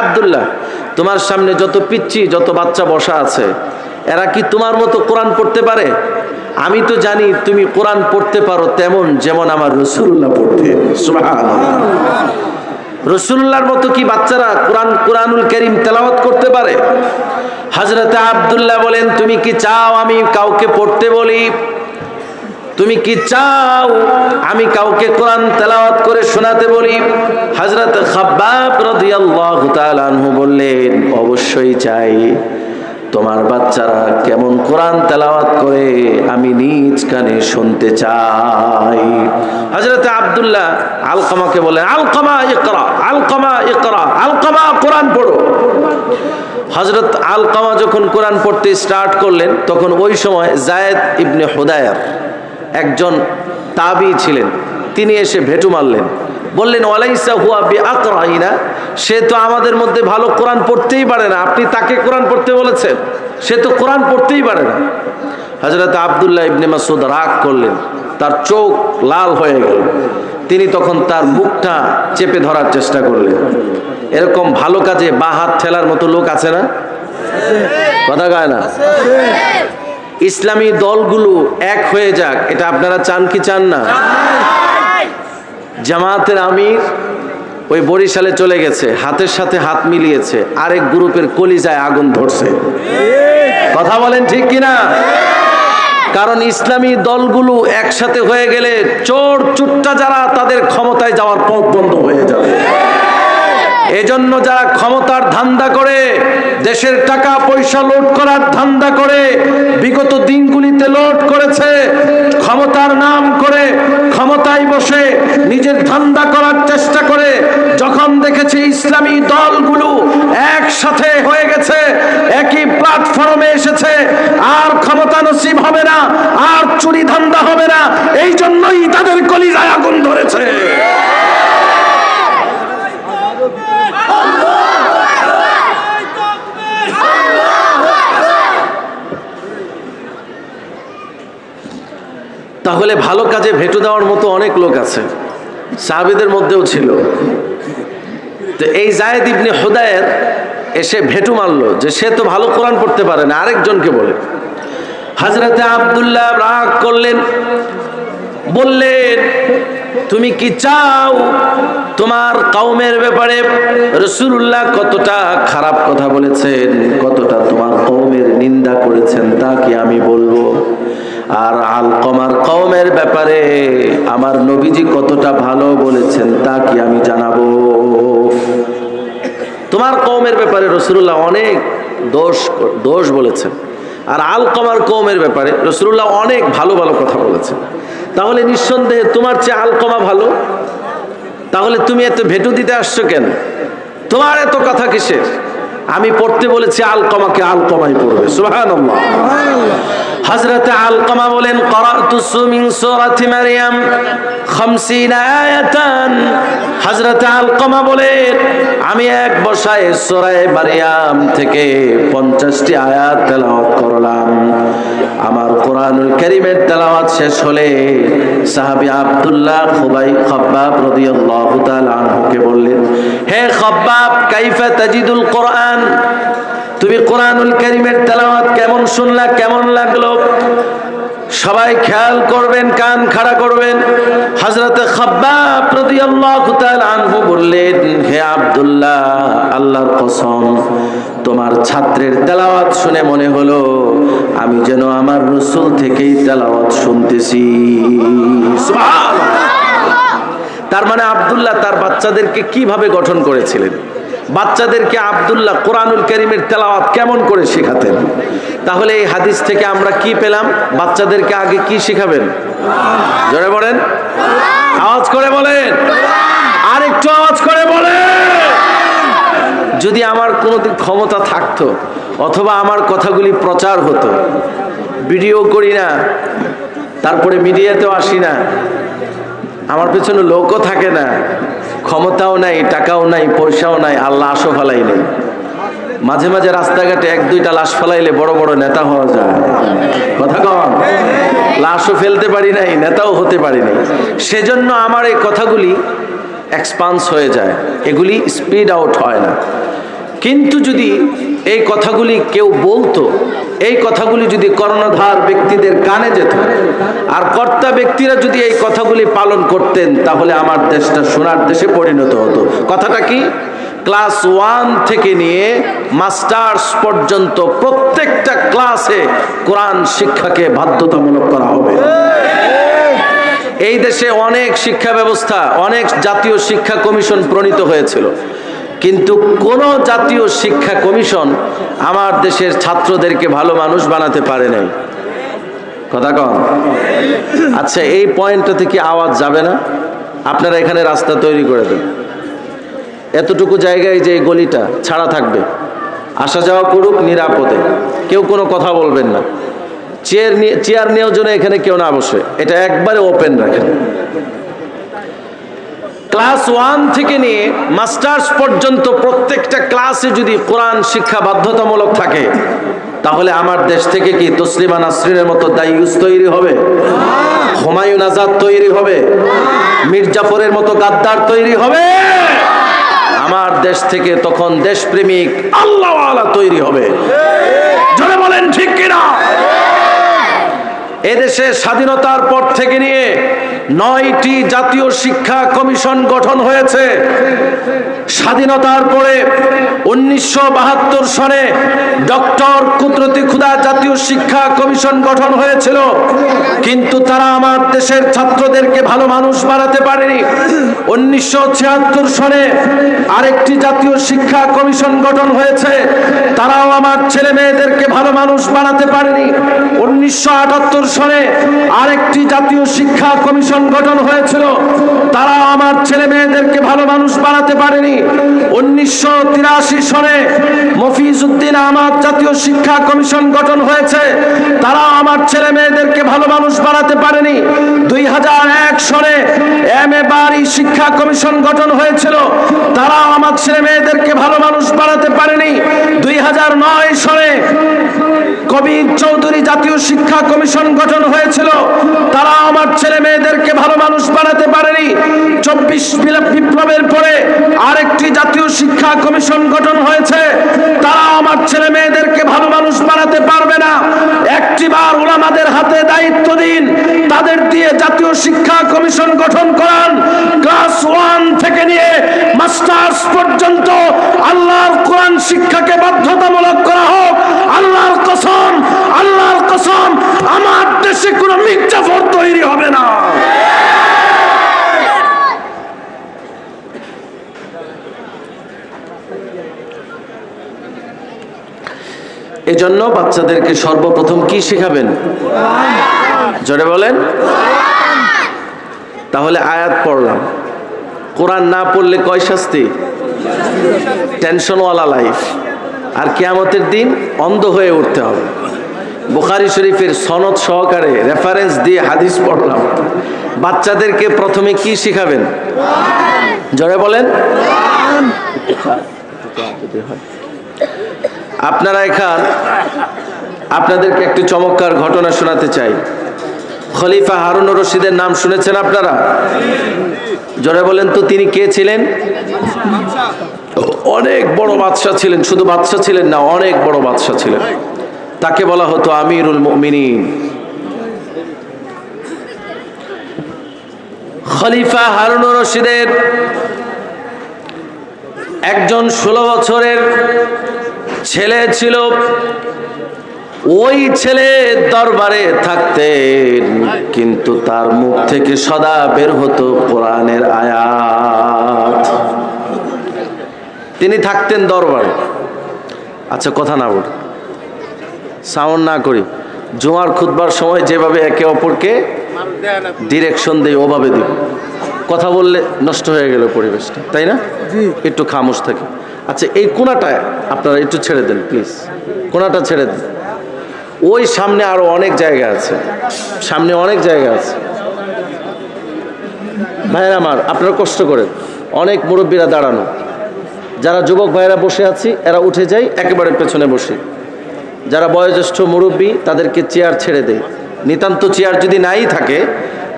আবদুল্লাহ, তোমার সামনে যত পিচ্ছি যত বাচ্চা বসা আছে, এরা কি তোমার মতো কোরআন পড়তে পারে? আমি তো জানি তুমি কোরআন পড়তে পারো তেমন যেমন আমার রসুল্লাহ পড়তে। রসুল্লাহর মতো কি বাচ্চারা কোরআন, কোরআনুল করিম তেলাওয়াত করতে পারে? হজরতে আবদুল্লাহ বলেন, তুমি কি চাও আমি কাউকে পড়তে বলি? তুমি কি চাও আমি কাউকে কোরআন তেলাওয়াত করে শোনাতে বলি? হজরত খাব্বাব আনহু বললেন, অবশ্যই চাই। তোমার বাচ্চারা কেমন কোরআন তেলাওয়াত করে আমি নিজ কানে শুনতে চাই। হজরত আবদুল্লাহ আলকামাকে বলেন আলকামা ইকরা আলকামা ইকরা, আলকামা কোরআন পড়ো। হজরত আলকামা যখন কোরআন পড়তে স্টার্ট করলেন, তখন ওই সময় জায়েদ ইবনে হুদায়ার একজন তাবি ছিলেন। তিনি এসে ভেটু মারলেন। বললেন, ওয়ালাইসা হুয়া বি আকরাইনা সে তো আমাদের মধ্যে ভালো কোরআন পড়তেই পারে না। আপনি তাকে কোরআন পড়তে বলেছেন। সে তো কোরআন পড়তেই পারে না। হজরত আবদুল্লাহ ইবনে মাসুদ রাগ করলেন। তার চোখ লাল হয়ে গেল। তিনি তখন তার মুখটা চেপে ধরার চেষ্টা করলেন। এরকম ভালো কাজে বা হাত ঠেলার মতো লোক আছে না? কথা কয় না? ইসলামী দলগুলো এক হয়ে যাক, এটা আপনারা চান কি চান না? জামাতের আমির ওই বরিশালে চলে গেছে, হাতের সাথে হাত মিলিয়েছে, আরেক গ্রুপের কলিজায় আগুন ধরছে। কথা বলেন ঠিক কিনা? কারণ ইসলামী দলগুলো একসাথে হয়ে গেলে চোর চুট্টা যারা, তাদের ক্ষমতায় যাওয়ার পথ বন্ধ হয়ে যাবে। এজন্য যারা ক্ষমতার ধান্দা করে, দেশের টাকা পয়সা লোড করার ধান্দা করে, বিগত দিনগুলিতে লোড করেছে, ক্ষমতার নাম করে, ক্ষমতায় বসে নিজের ধান্দা করার চেষ্টা করে, যখন দেখেছে ইসলামী দলগুলো একসাথে হয়ে গেছে, একই প্ল্যাটফর্মে এসেছে, আর ক্ষমতা নসিব হবে না, আর চুরি ধান্দা হবে না এই জন্যই তাদের কলিজায় আগুন ধরেছে। তাহলে ভালো কাজে ভেটু দেওয়ার মতো অনেক লোক আছে। সাহাবিদের মধ্যেও ছিল। তো এই জায়েদ ইবনে হুদায়ের এসে ভেটু মারলো যে সে তো ভালো কোরআন পড়তে পারে না, আরেকজনকে বলে। হাজরাতে আবদুল্লাহ রাগ করলেন, বললেন, তুমি কি চাও তোমার কাউমের ব্যাপারে রসুল্লাহ কতটা খারাপ কথা বলেছেন, কতটা তোমার কৌমের নিন্দা করেছেন, তা কি আমি বলব? আর আলকমার কৌমের ব্যাপারে আমার নবীজি কতটা ভালো বলেছেন তা কি আমি জানাব? তোমার কৌমের ব্যাপারে রসুল্লাহ অনেক দোষ দোষ বলেছেন। আর আলকমার কৌমের ব্যাপারে রসুল্লাহ অনেক ভালো ভালো কথা বলেছেন। তাহলে নিঃসন্দেহে তোমার চেয়ে আলকমা ভালো? তাহলে তুমি এত ভেটু দিতে আসছো কেন? তোমার এত কথা কিসের? আমি পড়তে বলেছি আলকমাকে আলকমাই পড়বে। সুবহানাল্লাহ। হযরতে আলকমা বলেন ক্বরাতু মিন সূরাতি মারইয়াম 50 আয়াতান। হযরতে আলকমা বলেন, আমি এক বসায় সূরা মারইয়াম থেকে 50টি আয়াত তেলাওয়াত করলাম। আমার কোরআনুল কারীমের তেলাওয়াত শেষ হলে সাহাবী আব্দুল্লাহ খুবাই খাব্বাব রাদিয়াল্লাহু তাআলা আনহুকে বললেন, হে খাব্বাব, কাইফা তাজিদুল কোরআন? তুমি কোরআনুল কারীমের তেলাওয়াত কেমন শুনলা, কেমন লাগল? সবাই খেয়াল করবেন, কান খাড়া করবেন। তাআলা আনহু বললেন, হে আব্দুল্লাহ, আল্লাহর কসম, তোমার ছাত্রের তেলাওয়াত শুনে মনে হলো, আমি যেন আমার রসুল থেকেই তেলাওয়াত শুনতেছি। তার মানে আব্দুল্লাহ তার বাচ্চাদেরকে কীভাবে গঠন করেছিলেন? বাচ্চাদেরকে আব্দুল্লাহ কোরআনুল করিমের তেলাওয়াত কেমন করে শেখাতেন? তাহলে এই হাদিস থেকে আমরা কি পেলাম? বাচ্চাদেরকে আগে কি শেখাবেন? জোরে বলেন। আওয়াজ করে বলেন। আর একটু আওয়াজ করে বলেন। যদি আমার কোনোদিন ক্ষমতা থাকতো অথবা আমার কথাগুলি প্রচার হতো, ভিডিও করি না, তারপরে মিডিয়াতেও আসি না, আমার পেছনে লোকও থাকে না ক্ষমতাও নাই, টাকাও নাই, পয়সাও নাই, আল্লাহ আসো ফালাই নেই মাঝে মাঝে রাস্তাঘাটে এক, দুইটা লাশ ফেলাইলে বড় বড় নেতা হওয়া যায়। কথা কম লাশও ফেলতে পারি নাই, নেতাও হতে পারি নাই। সেজন্য আমার এই কথাগুলি এক্সপান্স হয়ে যায়। এগুলি স্পিড আউট হয় না। কিন্তু যদি এই কথাগুলি কেউ বলতো, এই কথাগুলি যদি কর্ণধার ব্যক্তিদের কানে যেত, আর কর্তা ব্যক্তিরা যদি এই কথাগুলি পালন করতেন, তাহলে আমার দেশটা সোনার দেশে পরিণত হতো। কথাটা কি? ক্লাস ওয়ান থেকে নিয়ে মাস্টার্স পর্যন্ত প্রত্যেকটা ক্লাসে কোরআন শিক্ষাকে বাধ্যতামূলক করা হবে। এই দেশে অনেক শিক্ষা ব্যবস্থা, অনেক জাতীয় শিক্ষা কমিশন প্রণীত হয়েছিল। কিন্তু কোন জাতীয় শিক্ষা কমিশন আমার দেশের ছাত্রদেরকে ভালো মানুষ বানাতে পারে নাই। কথা কন। আচ্ছা এই পয়েন্টটা থেকে আওয়াজ যাবে না? আপনারা এখানে রাস্তা তৈরি করে দেন। এতটুকু জায়গায় যে গলিটা ছাড়া থাকবে, আসা যাওয়া করুক নিরাপদে। কেউ কোনো কথা বলবেন না। চেয়ার নিয়ে চেয়ার নেওয়ার জন্য এখানে কেউ না বসে। এটা একবারে ওপেন রাখেন। ক্লাস ওয়ান থেকে নিয়ে মাস্টার্স পর্যন্ত প্রত্যেকটা ক্লাসে যদি কোরআন শিক্ষা বাধ্যতামূলক থাকে, তাহলে আমার দেশ থেকে কি তসলিমা নাসরিনের মতো দায়ুস তৈরি হবে? হুমায়ুন আজাদ তৈরি হবে? মির্জাফরের মতো গাদ্দার তৈরি হবে? আমার দেশ থেকে তখন দেশপ্রেমিক আল্লাহ তৈরি হবে। বলেন ঠিক কিনা? এদেশে স্বাধীনতার পর থেকে নিয়ে নয়টি জাতীয় শিক্ষা কমিশন গঠন হয়েছে। স্বাধীনতার পরে উনিশশো বাহাত্তর সনে ডক্টর কুদরতি খুদা জাতীয় শিক্ষা কমিশন গঠন হয়েছিল। কিন্তু তারা আমার দেশের ছাত্রদেরকে ভালো মানুষ বানাতে পারেনি। উনিশশো ছিয়াত্তর সনে আরেকটি জাতীয় শিক্ষা কমিশন গঠন হয়েছে। তারাও আমার ছেলে মেয়েদেরকে ভালো মানুষ বানাতে পারেনি। উনিশশো আটাত্তর সনে আরেকটি জাতীয় শিক্ষা কমিশন গঠন হয়েছিল। তারা আমার ছেলে মেয়েদেরকে ভালো মানুষ বানাতে পারেনি। উনিশশো তিরাশি সনে মফিজউদ্দিন আমার জাতীয় শিক্ষা কমিশন গঠন হয়েছে। তারা আমার ছেলে মেয়েদেরকে ভালো মানুষ বানাতে পারেনি। দুই হাজার এক সনে এম এ বাড়ি শিক্ষা কমিশন গঠন হয়েছিল। তারা আমার ছেলে মেয়েদেরকে ভালো মানুষ বানাতে পারেনি। দুই হাজার নয় কবির চৌধুরী জাতীয় শিক্ষা কমিশন গঠন হয়েছিল। তারা আমার ছেলে মেয়েদেরকে ভালো মানুষ বানাতে পারেনি। চব্বিশ বিপ্লবের পরে আরেকটি জাতীয় শিক্ষা কমিশন গঠন হয়েছে। তারা আমার ছেলে মেয়েদেরকে ভালো মানুষ বানাতে পারবে না। একটিবার ওলামাদের হাতে দায়িত্ব দিন। তাদের দিয়ে জাতীয় শিক্ষা কমিশন গঠন করান। ক্লাস ওয়ান থেকে নিয়ে মাস্টার্স পর্যন্ত আল্লাহর কোরআন শিক্ষাকে বাধ্যতামূলক করা হোক। আল্লাহর কসম আল্লাহর কসম, আমার দেশে কোনো মির্জাফর তৈরি হবে না। এজন্য বাচ্চাদেরকে সর্বপ্রথম কি শেখাবেন? জোরে বলেন। তাহলে আয়াত পড়লাম। কোরআন না পড়লে কয় শাস্তি? টেনশনওয়ালা লাইফ। আর কেয়ামতের দিন অন্ধ হয়ে উঠতে হবে। বুখারি শরীফের সনদ সহকারে রেফারেন্স দিয়ে হাদিস পড়লাম। বাচ্চাদেরকে প্রথমে কি শিখাবেন? জোরে বলেন। আপনারা এখান, আপনাদেরকে একটি চমৎকার ঘটনা শোনাতে চাই। খলিফা হারুন রশিদের নাম শুনেছেন আপনারা? জোরে বলেন তো, তিনি কে ছিলেন? অনেক বড় বাদশাহ ছিলেন, শুধু বাদশাহ ছিলেন না, অনেক বড় বাদশাহ ছিলেন। তাকে বলা হতো আমিরুল মুমিনিন। খলিফা হারুন রশিদের একজন ষোলো বছরের ছেলে ছিল। ওই ছেলে দরবারে থাকতেন, কিন্তু তার মুখ থেকে সদা বের হতো কোরআনের আয়াত। তিনি থাকতেন দরবারে। আচ্ছা কথা না বলি। সাউন্ড না করি। জুমার খুদবার সময় যেভাবে একে অপরকে ডিরেকশন দেই ওভাবে দিব কথা বললে নষ্ট হয়ে গেল পরিবেশটা তাই না? একটু খামোশ থাকে। আচ্ছা এই কোনাটা আপনারা একটু ছেড়ে দেন প্লিজ কোনাটা ছেড়ে দেন। ওই সামনে আরও অনেক জায়গা আছে। সামনে অনেক জায়গা আছে। ভাইয়ের আমার আপনারা কষ্ট করেন। অনেক মুরব্বীরা দাঁড়ানো। যারা যুবক ভাইয়েরা বসে আছি এরা উঠে যায় একেবারে পেছনে বসে। যারা বয়োজ্যেষ্ঠ মুরব্বী, তাদেরকে চেয়ার ছেড়ে দেয় নিতান্ত চেয়ার যদি নাই থাকে,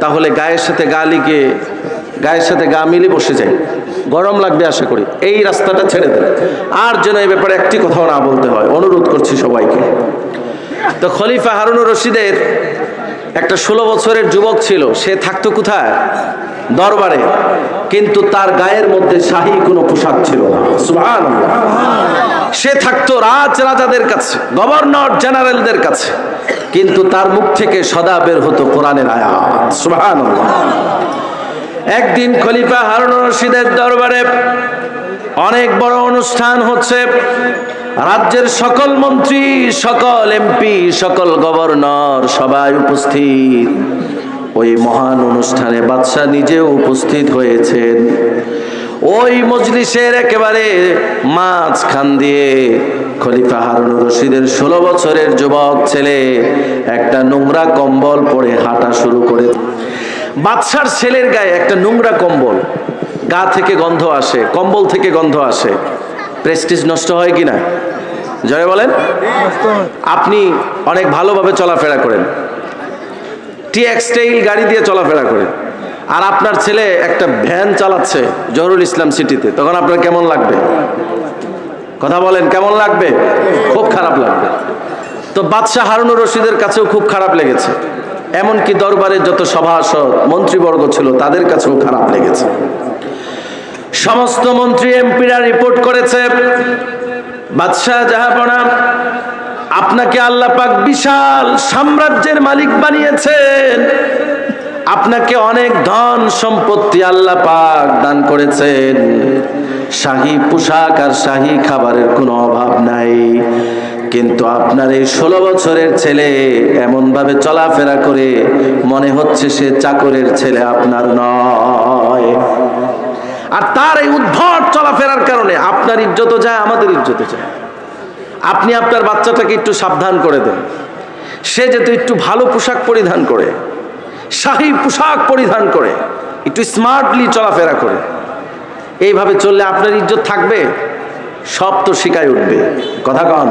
তাহলে গায়ের সাথে গা লিগে, গায়ের সাথে গা মিলে বসে যাই গরম লাগবে আশা করি। এই রাস্তাটা ছেড়ে দেন আর যেন এই ব্যাপারে একটি কথাও না বলতে হয়। অনুরোধ করছি সবাইকে। তো খলিফা হারুনুর রশিদের একটা ষোলো বছরের যুবক ছিল। সে থাকতো কোথায়? দরবারে। কিন্তু তার গায়ের মধ্যে শাহী কোনো পোশাক ছিল না। সুবহানাল্লাহ। সে থাকতো রাজ রাজাদের কাছে, গভর্নর জেনারেলদের কাছে। কিন্তু তার মুখ থেকে সদা বের হতো কোরআনের আয়াত। সুবহানাল্লাহ। একদিন খলিফা হারুন রশিদের দরবারে অনেক বড় অনুষ্ঠান হচ্ছে। রাজ্যের সকল মন্ত্রী, সকল এমপি, সকল গভর্নর সবাই উপস্থিত। ওই মহান অনুষ্ঠানে বাদশাহ নিজেও উপস্থিত হয়েছেন। ওই মজলিসের একেবারে মাঝখান দিয়ে খলিফা হারুন রশিদের ষোলো বছরের যুবক ছেলে একটা নোংরা কম্বল পরে হাঁটা শুরু করে। বাদশার ছেলের গায়ে একটা নোংরা কম্বল। গা থেকে গন্ধ আসে, কম্বল থেকে গন্ধ আসে। প্রেস্টিজ নষ্ট হয় কিনা? জয় বলেন। আপনি অনেক ভালোভাবে চলাফেরা করেন। টি এক্সটাইল গাড়ি দিয়ে চলাফেরা করেন। আর আপনার ছেলে একটা ভ্যান চালাচ্ছে জহরুল ইসলাম সিটিতে, তখন আপনার কেমন লাগবে? কথা বলেন, কেমন লাগবে? খুব খারাপ লাগবে। তো বাদশাহ হারুনুর রশিদের কাছেও খুব খারাপ লেগেছে। এমনকি দরবারের যত সভাসদ, মন্ত্রীবর্গ ছিল, তাদের কাছেও খারাপ লেগেছে। সমস্ত মন্ত্রী, এমপিরা রিপোর্ট করেছে, বাদশাহ জাহাপনা আপনাকে আল্লাহ পাক বিশাল সাম্রাজ্যের মালিক বানিয়েছেন। আপনাকে অনেক ধন সম্পত্তি আল্লাহ পাক দান করেছেন। শাহী পোশাক আর শাহী খাবারের কোনো অভাব নাই। কিন্তু আপনার এই ষোলো বছরের ছেলে এমন ভাবে চলাফেরা করে মনে হচ্ছে সে চাকরের ছেলে আপনার নয়। আর তার এই উদ্ভট চলাফেরার কারণে আপনার ইজ্জত যায়, আমাদের ইজ্জত যায়। আপনি আপনার বাচ্চাটাকে একটু সাবধান করে দেন। সে যেহেতু একটু ভালো পোশাক পরিধান করে শাহী পোশাক পরিধান করে, একটু স্মার্টলি চলাফেরা করে। এইভাবে চললে আপনার ইজ্জত থাকবে, সব তো শিকায় উঠবে। কথা কন।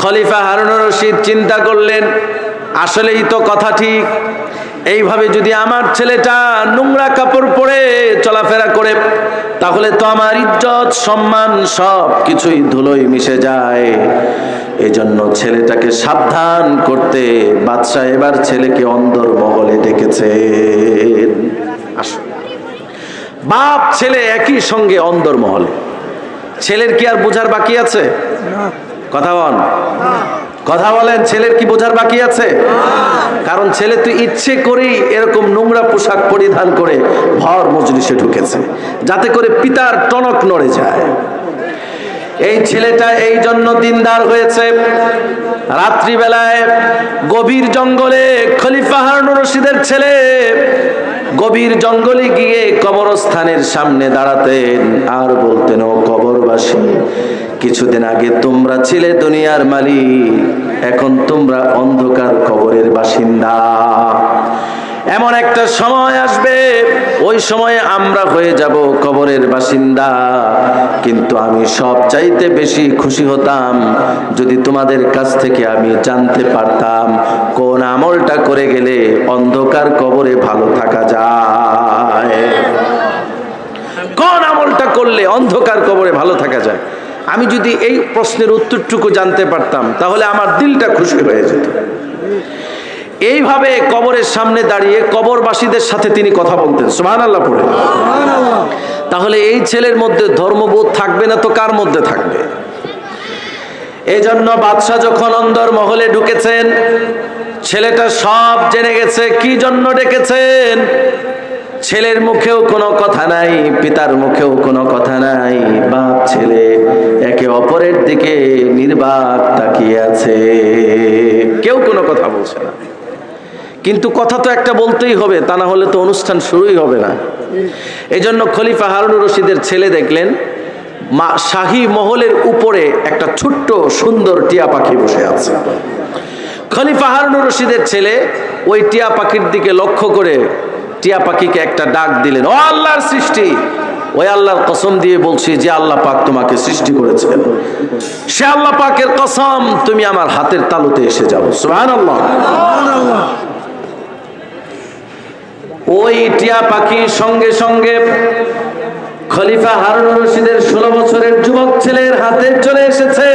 খলিফা হারুন রশিদ চিন্তা করলেন, আসলেই তো কথা ঠিক। এইভাবে যদি আমার ছেলেটা নোংরা কাপড় পরে চলাফেরা করে, তাহলে তো আমার ইজ্জত, সম্মান সব কিছুই ধুলোই মিশে যায়। এজন্য ছেলেটাকে সাবধান করতে বাদশাহ এবার ছেলেকে অন্দর মহলে ডেকেছে। আসুন বাপ ছেলে একই সঙ্গে অন্দর মহলে। ছেলের কি আর বোঝার বাকি আছে? কথা বল। কথা বলেন ছেলের কি বোঝার বাকি আছে? কারণ ছেলে তুই ইচ্ছে করেই এরকম নোংরা পোশাক পরিধান করে ভর মজলিসে ঢুকেছে যাতে করে পিতার টনক নড়ে যায়। এই ছেলেটা এই জন্য দিনদার হয়েছে। রাত্রিবেলায় গভীর জঙ্গলে খলিফা হারুন রশিদের ছেলে গভীর জঙ্গলে গিয়ে কবরস্থানের সামনে দাঁড়াতেন আর বলতেন, ও কবরবাসী, কিছুদিন আগে তোমরা ছিলে দুনিয়ার মালিক, এখন তোমরা অন্ধকার কবরের বাসিন্দা। এমন একটা সময় আসবে, ওই সময়ে আমরা হয়ে যাব কবরের বাসিন্দা। কিন্তু আমি সব চাইতে বেশি খুশি হতাম যদি তোমাদের কাছ থেকে আমি জানতে পারতাম কোন আমলটা করে গেলে অন্ধকার কবরে ভালো থাকা যায়। কোন আমলটা করলে অন্ধকার কবরে ভালো থাকা যায়? আমি যদি এই প্রশ্নের উত্তরটুকু জানতে পারতাম, তাহলে আমার দিলটা খুশি হয়ে যেত। এইভাবে কবরের সামনে দাঁড়িয়ে কবরবাসীদের সাথে তিনি কথা বলতেন। সুহান আল্লাহ পড়ে। তাহলে এই ছেলের মধ্যে ধর্মবোধ থাকবে না তো কার মধ্যে থাকবে? এই জন্য বাদশাহ যখন অন্দর মহলে ঢুকেছেন, ছেলেটা সব জেনে গেছে, কি জন্য ডেকেছেন? ছেলের মুখেও কোনো কথা নাই, পিতার মুখেও কোনো কথা নাই, বাপ ছেলে একে অপরের দিকে নির্বাক তাকিয়ে আছে। কেউ কোনো কথা বলছে না। কিন্তু কথা তো একটা বলতেই হবে, তা না হলে তো অনুষ্ঠান শুরুই হবে না। এই জন্য খলিফা হারুন রশিদের ছেলে দেখলেন, মা শাহী মহলের উপরে একটা ছোট্ট সুন্দর টিয়া পাখি বসে আছে। খলিফা হারুন রশিদের ছেলে ওই টিয়া পাখির দিকে লক্ষ্য করে টিয়া পাখিকে একটা ডাক দিলেন, ও আল্লাহর সৃষ্টি! ওই আল্লাহর কসম দিয়ে বলছি যে আল্লাহ পাক তোমাকে সৃষ্টি করেছেন। সে আল্লাহ পাকের কসম, তুমি আমার হাতের তালুতে এসে যাও। সুবহানাল্লাহ। ওই টিয়া পাখির সঙ্গে সঙ্গে খলিফা হারুন রশিদের ষোলো বছরের যুবক ছেলের হাতে চলে এসেছে।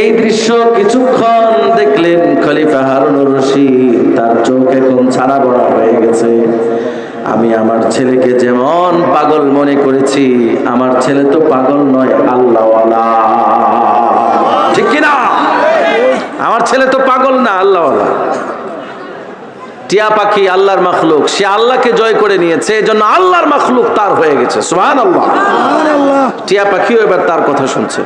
এই দৃশ্য কিছুক্ষণ দেখলেন খলিফা হারুন রশিদ। তার চোখ এখন ছাড়া বড়া হয়ে গেছে। আমি আমার ছেলেকে যেমন পাগল মনে করেছি, আমার ছেলে তো পাগল নয়, আল্লাহওয়ালা। ঠিক কিনা? আমার ছেলে তো পাগল না, আল্লাহওয়ালা। টিয়া পাখি আল্লাহর মাখলুক সে আল্লাহকে জয় করে নিয়েছে এই জন্য আল্লাহর মাখলুক তার হয়ে গেছে। সুহান আল্লাহ টিয়া পাখিও এবার তার কথা শুনছে।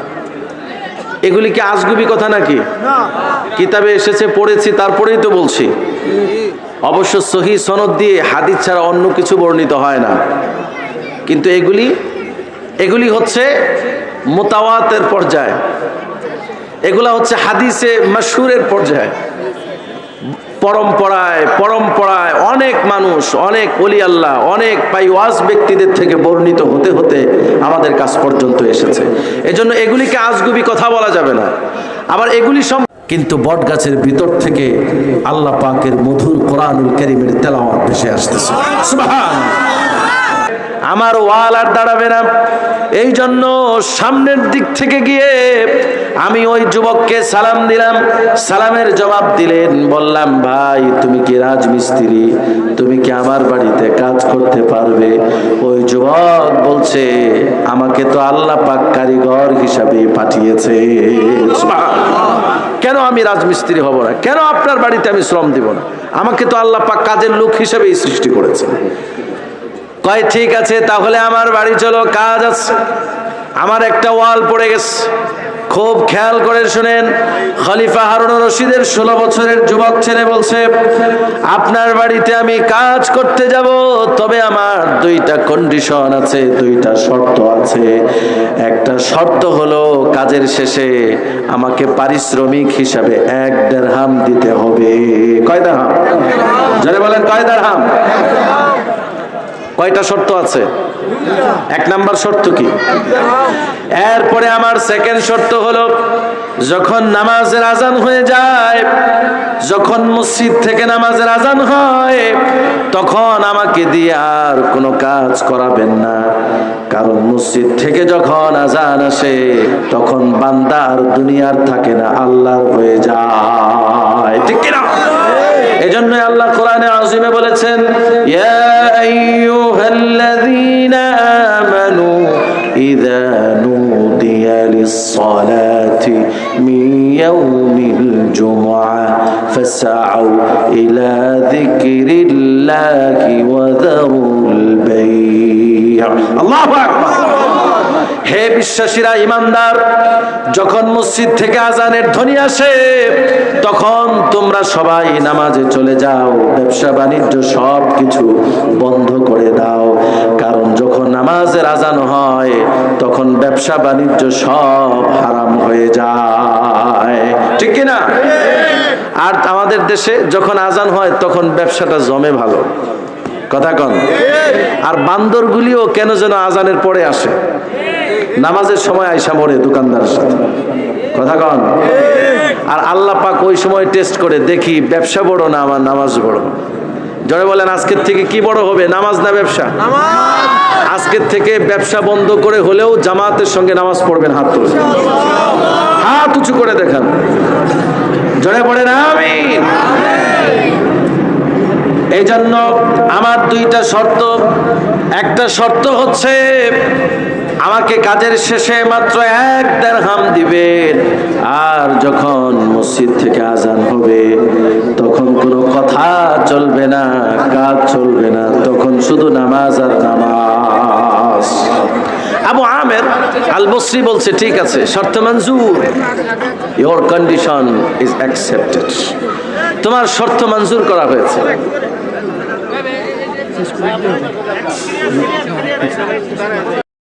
এগুলি কি আজগুবি কথা নাকি? কিতাবে এসেছে পড়েছি তারপরেই তো বলছি। অবশ্য সহি সনদ দিয়ে হাদিস ছাড়া অন্য কিছু বর্ণিত হয় না। কিন্তু এগুলি এগুলি হচ্ছে মোতাওয়াতের পর্যায়ে। এগুলা হচ্ছে হাদিসে মাসুরের পর্যায়ে। পরম্পরায় পরম্পরায় অনেক মানুষ, অনেক অলি আল্লাহ, অনেক পাইওয়াজ ব্যক্তিদের থেকে বর্ণিত হতে হতে আমাদের কাজ পর্যন্ত এসেছে। এজন্য এগুলিকে আজগুবি কথা বলা যাবে না। আবার এগুলি সম কিন্তু বট গাছের ভিতর থেকে আল্লাহ পাকের মধুর কোরআনুল করিমের তেলাওয়াত ভেসে আসতেছে। আমার ওয়াল আর দাঁড়াবে না। এই জন্য সামনের দিক থেকে গিয়ে আমি ওই যুবককে সালাম দিলাম। সালামের জবাব দিলেন বললাম ভাই তুমি কি রাজমিস্ত্রি? তুমি কি আমার বাড়িতে কাজ করতে পারবে? ওই যুবক বলছে আমাকে তো আল্লাহ পাক কারিগর হিসাবে পাঠিয়েছে। কেন আমি রাজমিস্ত্রি হব না? কেন আপনার বাড়িতে আমি শ্রম দিব না? আমাকে তো আল্লাহ পাক কাজের লোক হিসাবেই সৃষ্টি করেছে কয়, ঠিক আছে, তাহলে আমার বাড়ি চলো, কাজ আছে। আমার একটা ওয়াল পড়ে গেছে। খুব খেয়াল করে শুনেন, খলিফা হারুন রশিদের ষোলো বছরের যুবক ছেলে বলছে, আপনার বাড়িতে আমি কাজ করতে যাব, তবে আমার দুইটা কন্ডিশন আছে, দুইটা শর্ত আছে। একটা শর্ত হলো, কাজের শেষে আমাকে পারিশ্রমিক হিসাবে এক দেড়হাম দিতে হবে। কয় দেড়হাম? যারা বলেন, কয় দেড়হাম? কয়টা শর্ত আছে? এক নাম্বার শর্ত কি? এরপরে আমার সেকেন্ড শর্ত হলো, যখন নামাজের আজান হয়ে যায়, যখন মসজিদ থেকে নামাজের আজান হয়, তখন আমাকে দিয়ে আর কোনো কাজ করাবেন না। কারণ মসজিদ থেকে যখন আজান আসে, তখন বান্দার দুনিয়ার থাকে না, আল্লাহর হয়ে যায়। ঠিক কিনা? এজন্য আল্লাহ কোরআনে আজিমে বলেছেন ইয়া আইয়ুহাল্লাযীনা আমানু ইযা নুদিয়া লিস-সালাতি মিন ইয়াউমিল জুমআ ফাসআউ ইলা যিকরিল্লাহি ওয়া যারুল বাই' আল্লাহু আকবার হে বিশ্বাসীরা ইমানদার, যখন মসজিদ থেকে আজানের ধ্বনি আসে, তখন তোমরা সবাই নামাজে চলে যাও, ব্যবসা, বাণিজ্য সব কিছু বন্ধ করে দাও। কারণ যখন নামাজের আজান হয়, তখন ব্যবসা, বাণিজ্য সব হারাম হয়ে যায়। ঠিক কিনা? আর আমাদের দেশে যখন আজান হয়, তখন ব্যবসাটা জমে ভালো। কথা কন। আর বান্দরগুলিও কেন যেন আজানের পরে আসে? নামাজের সময় আইসা মরে দোকানদারের সাথে। কথা কন? আর আল্লাহ পাক ওই সময় টেস্ট করে দেখি ব্যবসা বড় না আমার নামাজ বড়। জনে বলেন আজকের থেকে কি বড় হবে নামাজ না ব্যবসা? আজকের থেকে ব্যবসা বন্ধ করে হলেও জামাতের সঙ্গে নামাজ পড়বেন হাত তুলে। হাত উঁচু করে দেখান। জনে পড়েন আমি এই জন্য আমার দুইটা শর্ত। একটা শর্ত হচ্ছে আমাকে কাজের শেষে মাত্র এক দেড়হাম দিবেন। আর যখন মসজিদ থেকে আজান হবে, তখন কোনো কথা চলবে না, কাজ চলবে না, তখন শুধু নামাজ আর নামাজ। আবু আমের আল বসরি বলছে, ঠিক আছে, শর্ত মঞ্জুর। ইওর কন্ডিশন ইজ অ্যাকসেপ্টেড তোমার শর্ত মঞ্জুর করা হয়েছে।